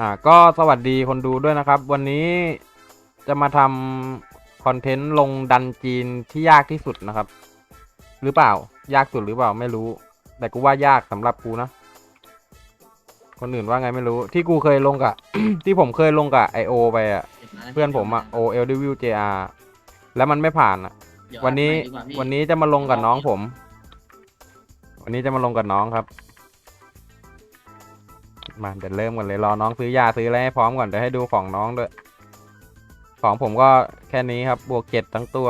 อ่าก็สวัสดีคนดูด้วยนะครับ วันนี้จะมาทำคอนเทนต์ลงดันจีนที่ยากที่สุดนะครับ หรือเปล่า ยากสุดหรือเปล่าไม่รู้ แต่กูว่ายากสำหรับกูนะ คนอื่นว่าไงไม่รู้ ที่กูเคยลงกับ ที่ผมเคยลงกับไอโอไปอะเพื่อนผมอะโอเอลดิวิวเจอาแล้วมันไม่ผ่านอะเดี๋ยวันนี้อัดใหม่ดีกาพี่วันนี้จะมาลงกับน้องผม วันนี้จะมาลงกับน้องครับ มาเดี๋ยวเริ่มกันเลยรอน้องซื้อยาซื้ออะไรให้พร้อมก่อนเดี๋ยวให้ดูของน้องด้วย ของผมก็แค่นี้ครับบวกเจ็ดทั้งตัว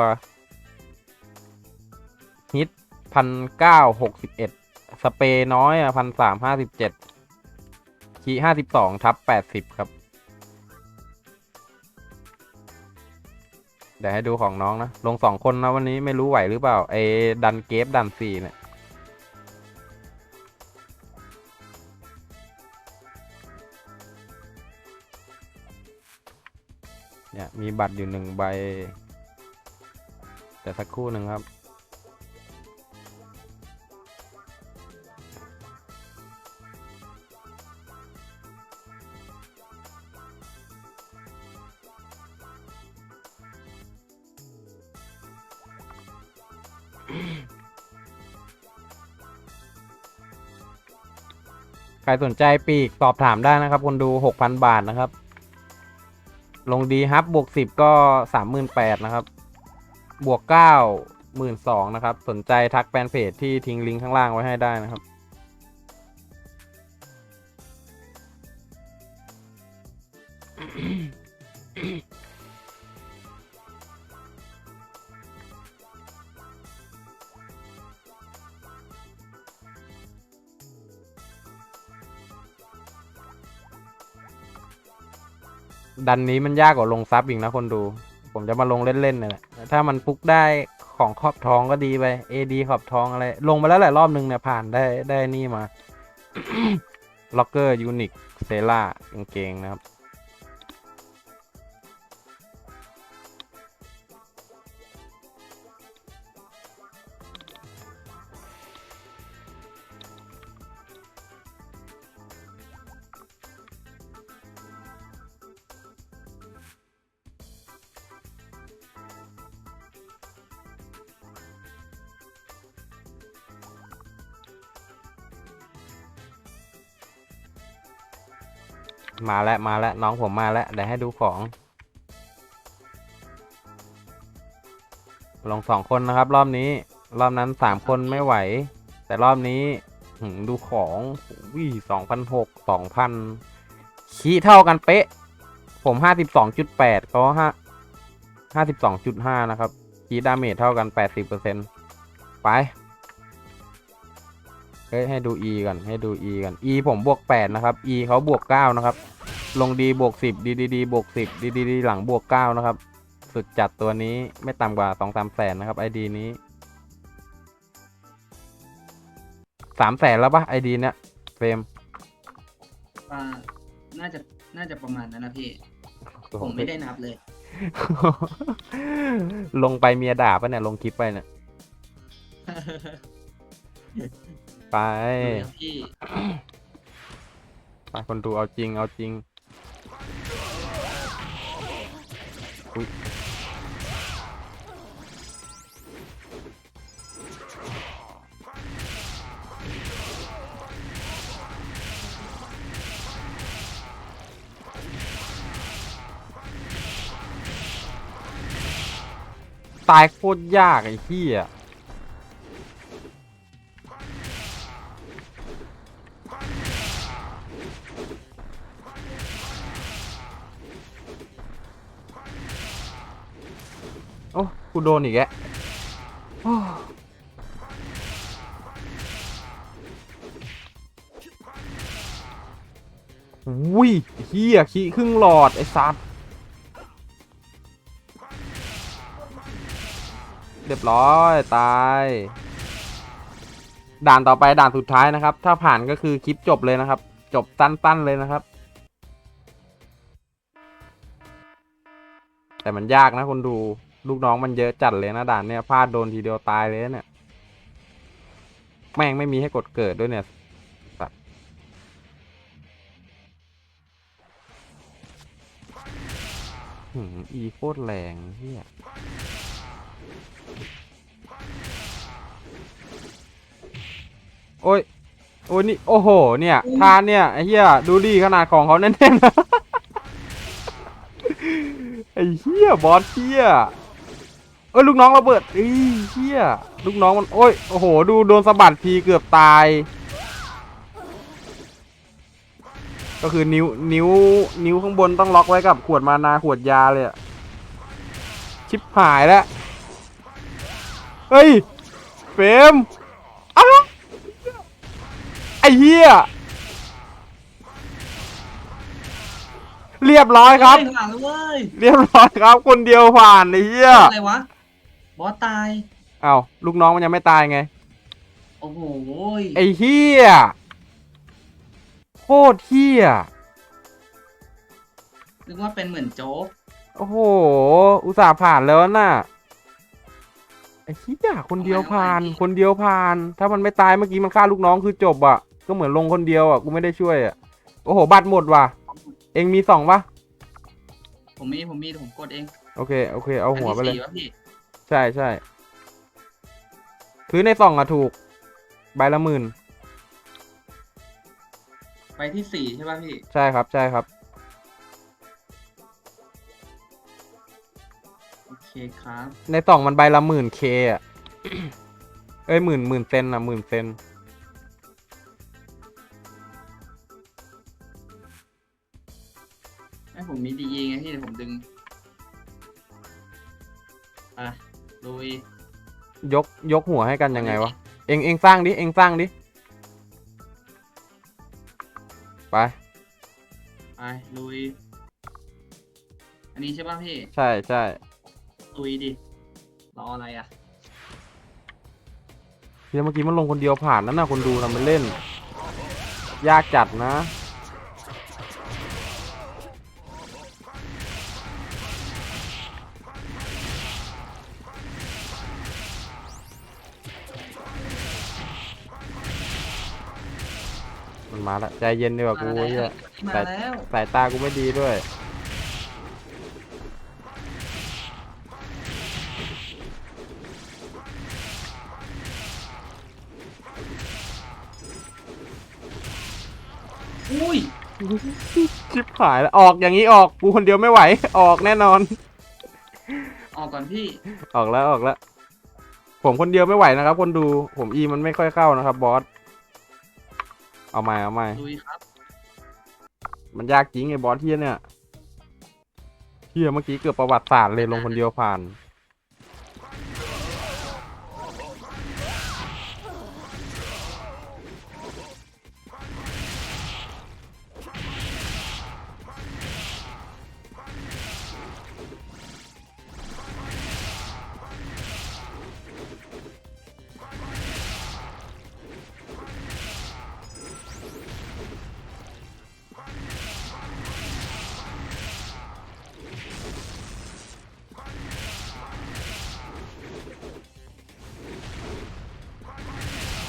ฮิตพันเก้าหกสิบเอ็ดสเปรย์น้อยอะพันสามห้าสิบเจ็ดคีห้าสิบสองทับแปดสิบครับ เดี๋ยวให้ดูของน้องนะ ลงสองคนนะวันนี้ไม่รู้ไหวหรือเปล่าไอ้ดันเกฟดันสี่เนี่ย เนี่ยมีบัตรอยู่หนึ่งใบ แต่สักครู่หนึ่งครับ ใครสนใจปีกสอบถามได้นะครับ คนดูหกพันบาทนะครับ ลงดีฮับบวกสิบก็สามหมื่นแปดนะครับ บวกเก้าหมื่นสองนะครับ สนใจทักแฟนเพจที่ทิ้งลิงก์ข้างล่างไว้ให้ได้นะครับ ดันนี้มันยากกว่าลงซับอีกนะคนดู ผมจะมาลงเล่นๆนี่แหละถ้ามันปุกได้ของขอบทองก็ดีไป AD ขอบทองอะไร ลงมาแล้วหลายรอบนึงเนี่ยผ่านได้ได้นี่มาล็อกเกอร์ยูนิคเซล่ากางเกงนะครับ มาแล้วมาแล้วน้องผมมาแล้วเดี๋ยวให้ดูของ ลงสองคนนะครับ รอบนี้ รอบนั้นสามคนไม่ไหว แต่รอบนี้ดูของวิ่สองพันหกสองพันขี้เท่ากันเป๊ะ ผมห้าสิบสองจุดแปดเขาห้าห้าสิบสองจุดห้านะครับคีดาเมจเท่ากันแปดสิบเปอร์เซ็นไป ฮ้ยให้ดู e ก่อนให้ดู e ก่อน e ผมบวกแปดนะครับ e เขาบวกเก้านะครับ ลงดีบวกสิบดีดีดีบวกสิบดีดีดีหลังบวกเก้านะครับ สุดจัดตัวนี้ไม่ต่ำกว่าสองสามแสนนะครับไอดีนี้สามแสนแล้วปะไอดีเนี้ยเฟรมอ่าน่าจะน่าจะประมาณนั้นนะพี่ ผมไม่ได้นับเลย ลงไปเมียด่าปะเนี่ย ลงคลิปไปเนี่ย ไปดูนะพี่ไปคนดูเอาจริงเอาจริงอุ๊ยตายโคตรยากไอ้ที่อะ โดนอีกแล้วโอ้อุ้ยเฮียขี้ครึ่งหลอด ไอ้สัตว์เรียบร้อย ตาย ด่านต่อไปด่านสุดท้ายนะครับ ถ้าผ่านก็คือคลิปจบเลยนะครับ จบตั้นๆเลยนะครับ แต่มันยากนะคนดู ลูกน้องมันเยอะจัดเลยนะด่านเนี่ยพลาดโดนทีเดียวตายเลยนะเนี่ย แม่งไม่มีให้กดเกิดด้วยเนี่ยสัตว์หืมอีโคตรแรงเฮียโอ้ย โอ้ยนี่ โอ้โห เนี่ยทานเนี่ยไอ้เหี้ยดูดีขนาดของเขาแน่นๆนะไอ้เหี้ยบอสเหี้ย เอ้ยลูกน้องระเบิดเอ้ยเหี้ยลูกน้องมันโอ้ยโอ้โหดูโดนสะบัดทีเกือบตาย ก็คือนิ้วนิ้วนิ้วข้างบนต้องล็อกไว้กับขวดมานาขวดยาเลยอะชิบหายแล้วเฮ้ยเฟรมอ้าวไอ้เหี้ยเรียบร้อยครับเฮ้ยหลังเว้ยเรียบร้อยครับ คนเดียวผ่านไอ้เหี้ย อะไรวะ บอสตาย อ้าวลูกน้องมันยังไม่ตายไง โอ้โหไอ้เหี้ยโคตรเหี้ยนึกว่าเป็นเหมือนโจ๊กโอ้โห อุตส่าห์ผ่านแล้วน่ะไอ้เหี้ยคนเดียวผ่าน คนเดียวผ่าน ถ้ามันไม่ตายเมื่อกี้มันฆ่าลูกน้องคือจบอะ ก็เหมือนลงคนเดียวอะกูไม่ได้ช่วยอะโอ้โหบัตรหมดว่ะ เองมีสองปะผมมีผมมีผมกดเองโอเคโอเค เอาหัวไปเลย อันที่สี่วะพี่ ใช่ใช่คือในซองอะถูก ใบละหมื่นไปที่สี่ใช่ป่ะพี่ ใช่ครับใช่ครับ โอเคครับ ในซองมันใบละหมื่นเคอะเอ้ยหมื่นหมื่นเซนอะหมื่นเซนให้ผมมีดีไงพี่เดี๋ยวผมดึง ลุยยกยกหัวให้กันยังไงวะ เองเองสร้างดิ เองสร้างดิ ไป ไปลุย อันนี้ใช่ป่ะพี่ ใช่ใช่ลุยดิ รออะไรอะเดี๋ยวเมื่อกี้มันลงคนเดียวผ่านนั่นนะคนดูทำมันเล่น ยากจัดนะ มันมาแล้วใจเย็นดีกว่ากูมาเหี้แล้ยวมาแต่แล้วสายตากูไม่ดีด้วย อุ้ยชิบหายแล้วออกอย่างนี้ออกกูคนเดียวไม่ไหว ออกแน่นอน ออกก่อนพี่ออกแล้วออกแล้ว ผมคนเดียวไม่ไหวนะครับ คนดูผมอีมันไม่ค่อยเข้านะครับบอส เอาใหม่เอาใหม่ลุยครับ มันยากจริงไอ้บอสเทียเนี่ยเทียเมื่อกี้เกือบประวัติศาสตร์เลยลงคนเดียวผ่าน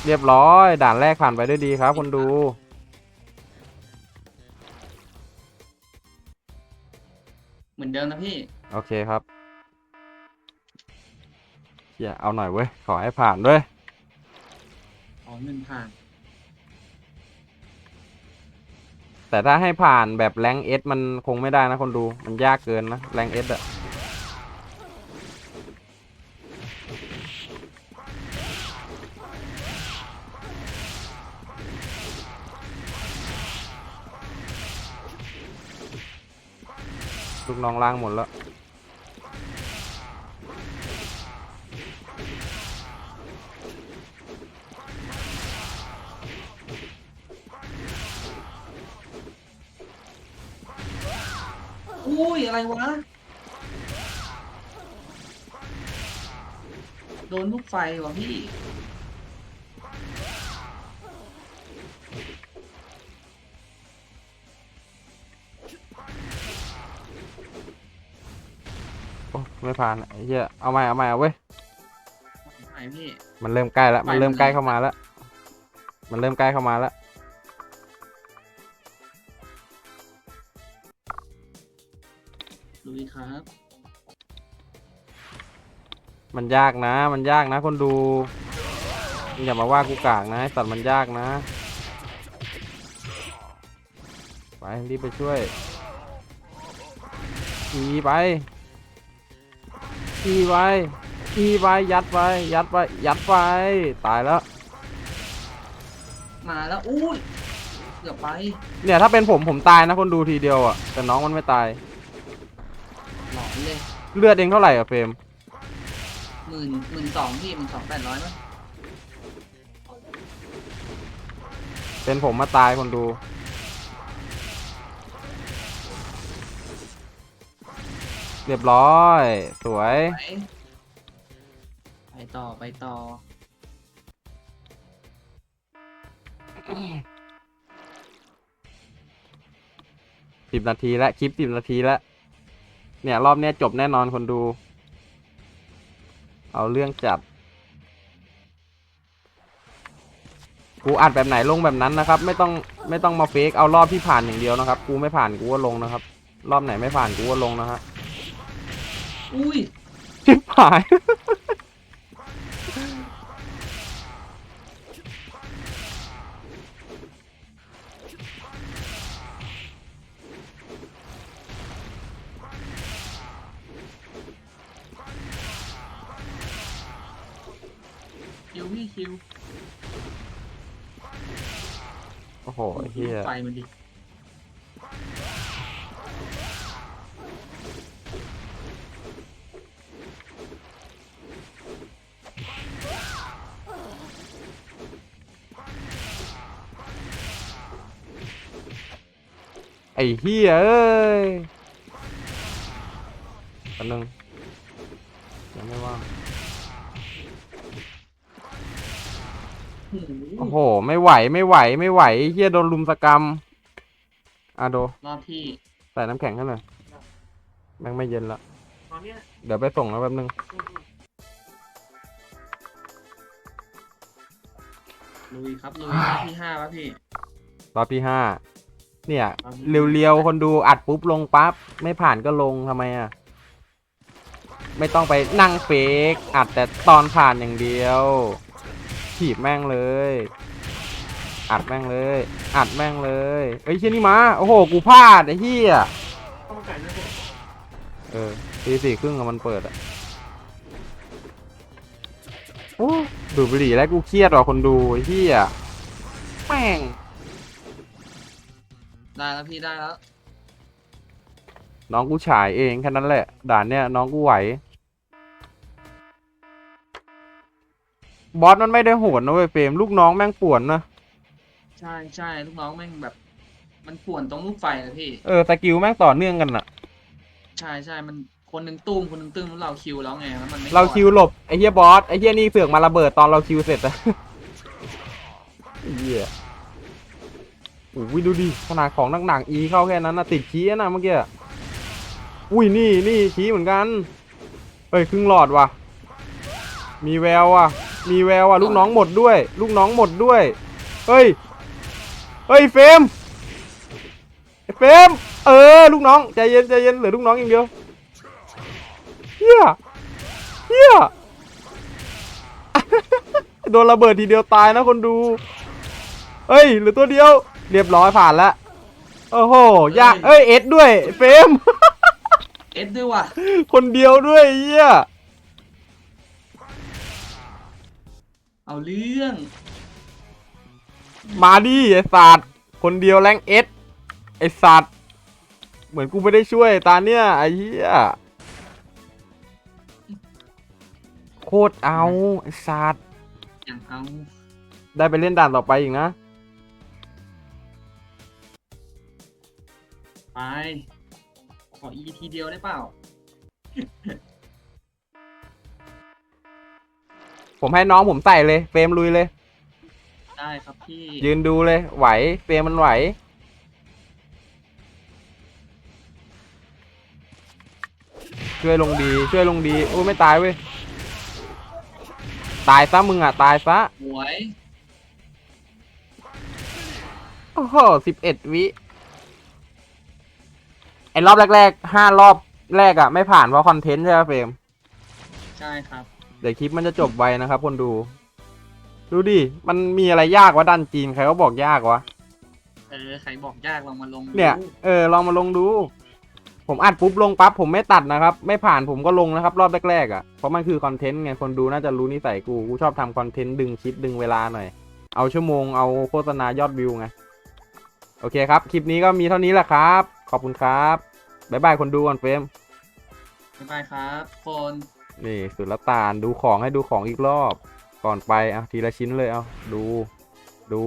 เรียบร้อย ด่านแรกผ่านไปด้วยดีครับคนดู เหมือนเดิมนะพี่ โอเคครับเฮียเอาหน่อยเว้ย ขอให้ผ่านด้วย อ๋อหนึ่งผ่าน แต่ถ้าให้ผ่านแบบแรงเอสมันคงไม่ได้นะคนดู มันยากเกินนะแรงเอสอะ นองล่างหมดแล้ว อุ้ย อะไรวะ โดนลูกไฟว่ะพี่ ไม่ผ่านไอ้เหี้ยเอาใหม่เอาใหม่เอาเว้ยไหนพี่ มันเริ่มใกล้แล้วมันเริ่มไปมันใกล้เข้ามาแล้วมันเริ่มใกล้เข้ามาแล้วอลุยครับ มันยากนะ มันยากนะ คนดูอย่ามาว่ากูกากนะไอ้สัตว์มันยากนะไปรีบไปช่วยอีไป อีไปอีไปยัดไปยัดไปยัดไปตายแล้ว มาแล้วอุ้ยเกือบไปเนี่ยถ้าเป็นผมผมตายนะคนดูทีเดียวอะแต่น้องมันไม่ตาย หลอนเลยเลือดเองเท่าไหร่อะเฟรมหมื่นหมื่นสองพี่หมื่นสองแปดร้อยมั้ยเป็นผมมาตายคนดู เรียบร้อย สวย ไปไปต่อไปต่อ สิบนาทีแล้วคลิปสิบนาทีแล้วเนี่ยรอบเนี้ยจบแน่นอนคนดู เอาเรื่องจัดกูอัดแบบไหนลงแบบนั้นนะครับ ไม่ต้องไม่ต้องมาเฟกเอารอบที่ผ่านอย่างเดียวนะครับ กูไม่ผ่านกูก็ลงนะครับ รอบไหนไม่ผ่านกูก็ลงนะฮะ อุ้ยชิบหาย คิวพี่คิวโอ้โหไอ้เฮีย ไฟมันดิ ไอ้เฮียเอ้ยแป๊บนึงยังไม่ว่างโอ้โหโอ้โห ไม่ไหวไม่ไหวไม่ไหวไอ้เฮียโดนลุมสกรรมอะโดรอบที่ใส่น้ำแข็งให้หน่อยแม่งไม่เย็นละ ตอนเนี้ยเดี๋ยวไปส่งแล้วแป๊บนึง ลุยครับลุยรอบที่ห้าแล้วพี่รอบที่ห้า เนี่ยรอบที่เร็วๆคนดูอัดปุ๊บลงปั๊บไม่ผ่านก็ลงทำไมอะไม่ต้องไปนั่งเฟกอัดแต่ตอนผ่านอย่างเดียวถีบแม่งเลย อัดแม่งเลย อัดแม่งเลยเอ้ยเชี่ยนี่มาโอ้โหกูพลาดไอ้เหี้ยต้องไก่ด้วยเออตีสี่ครึ่งอะมันเปิดอะโอ้ดูดบุหรี่แล้วกูเครียดว่ะคนดูไอ้เหี้ยแม่ง ได้แล้วพี่ได้แล้ว น้องกูฉายเองแค่นั้นแหละ ด่านเนี้ยน้องกูไหว บอสมันไม่ได้โหดนะเว้ยเฟรมลูกน้องแม่งป่วนนะ ใช่ใช่ลูกน้องแม่งแบบ มันป่วนตรงลูกไฟนะพี่ เออสกิลแม่งต่อเนื่องกันอะใช่ใช่มันคนหนึ่งตุ้มคนหนึ่งตึ้มแล้วเราคิวแล้วไงแล้วมันไม่เราก่อนคิวหลบไอ้เหี้ยบอสไอ้เหี้ยนี่เสือกมาระเบิดตอนเราคิวเสร็จอะ ไอ้เหี้ยโอ้ยดูดิขนาดของหนักๆอีเข้าแค่นั้นนะติดชี้นะเมื่อกี้อุ้ยนี่นี่ชี้เหมือนกันเฮ้ยครึ่งหลอดว่ะ มีแววว่ะ มีแววว่ะลูกน้องหมดด้วย ลูกน้องหมดด้วยเฮ้ยเฮ้ยเฟมเฟมเออลูกน้องใจเย็นใจเย็นเหลือลูกน้องอย่างเดียวเฮียเฮียโดนระเบิดทีเดียวตายนะคนดูเฮ้ยเหลือตัวเดียว เรียบร้อยผ่านแล้วโอ้โหยากเอ้ยเอสด้วยเฟรมเอสด้วยว่ะคนเดียวด้วยเฮียเอาเรื่อง มาดิไอสัตว์คนเดียวแรงเอสไอสัตว์เหมือนกูไม่ได้ช่วยตาเนี่ยไอ้เหี้ยโคตรเอาไอสัตว์อย่างเอาได้ไปเล่นด่านต่อไปอีกนะ ไป ขออีทีเดียวได้เปล่า ผมให้น้องผมใส่เลยเฟรมลุยเลย ได้ครับพี่ยืนดูเลยไหวเฟรมมันไหว ช่วยลงดีช่วยลงดีโอ้ยไม่ตายเว้ยตายซะมึงอะ ตายซะหวย โอ้โหสิบเอ็ดวิ ไอรอบแรกๆห้ารอบแรกอะไม่ผ่านเพราะคอนเทนต์ใช่ไหมเฟรมใช่ครับ เดี๋ยวคลิปมันจะจบไวนะครับ คนดู ดูดิ มันมีอะไรยากวะดันจีนใครก็บอกยากวะ เออใครบอกยากลองมาลงดูเนี่ย เออ ลองมาลงดู ผมอัดปุ๊บลงปั๊บผมไม่ตัดนะครับ ไม่ผ่านผมก็ลงนะครับ รอบแรกๆอะ่ะ เพราะมันคือคอนเทนต์ไง คนดูน่าจะรู้นิสัยกู กูชอบทำคอนเทนต์ดึงคลิปดึงเวลาหน่อย เอาชั่วโมงเอาโฆษณายอดวิวไง โอเคครับ คลิปนี้ก็มีเท่านี้แหละครับ ขอบคุณครับบ๊ายบายคนดูก่อนเฟรมบ๊ายบายครับคนนี่สุดละตาลดูของให้ดูของอีกรอบ ก่อนไปอะทีละชิ้นเลยเอาดู ดู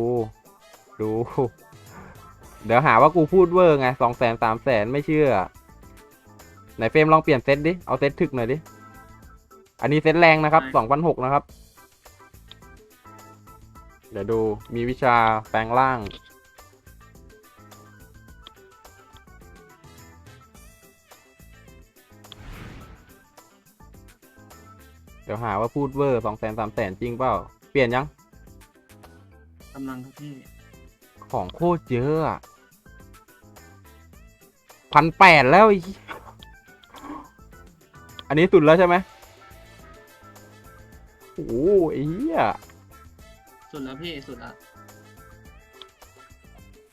ดู เดี๋ยวหาว่ากูพูดเวอร์ไงสองแสนสามแสนไม่เชื่อไหนเฟรมลองเปลี่ยนเซตดิ เอาเซตถึกหน่อยดิ อันนี้เซตแรงนะครับสองพันหกนะครับ เดี๋ยวดูมีวิชาแปลงร่าง ดี๋ยวหาว่าพูดเวอร์สองแสนสามแสนจริงเปล่า เปลี่ยนยัง กำลังครับพี่ ของโคตรเยอะอะพันแปดแล้วไอ้เหี้ยอันนี้สุดแล้วใช่ไหมโอ้โหไอ้เหี้ยสุดแล้วพี่สุดแล้ว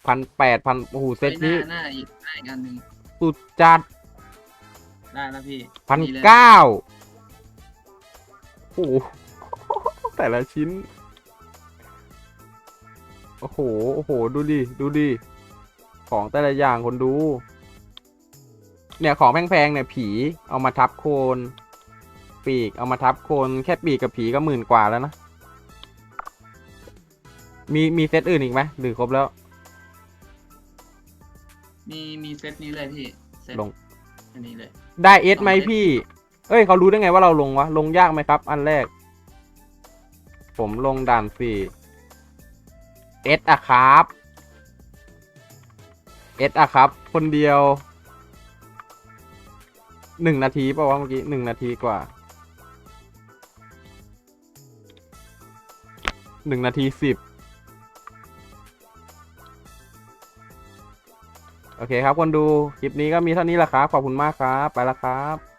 พันแปดพันโอ้โหเซตฮ้ยหนี้น้าหน้าอีกหน้าอีกอันหนึ่งสุดจัดได้แล้วพี่พันเลยเก้า โอ้โหแต่ละชิ้น โอ้โห โอ้โห ดูดิ ดูดิ ของแต่ละอย่างคนดู เนี่ยของแพงๆเนี่ยผีเอามาทับโคน ปีกเอามาทับโคนแค่ปีกกับผีก็หมื่นกว่าแล้วนะ มีมีเซตอื่นอีกไหมหรือครบแล้ว มีมีเซตนี้เลยพี่เซตลง อันนี้เลย ได้เอสไหมสองเม็ดพี่ เอ้ยเขารู้ได้ไงว่าเราลงวะ ลงยากไหมครับ อันแรก ผมลงด่านสี่เอสอะครับเอสอะครับ คนเดียวหนึ่งนาทีเปล่าวะเมื่อกี้หนึ่งนาทีกว่าหนึ่งนาทีสิบโอเคครับคนดู คลิปนี้ก็มีเท่านี้แหละครับ ขอบคุณมากครับ ไปแล้วครับ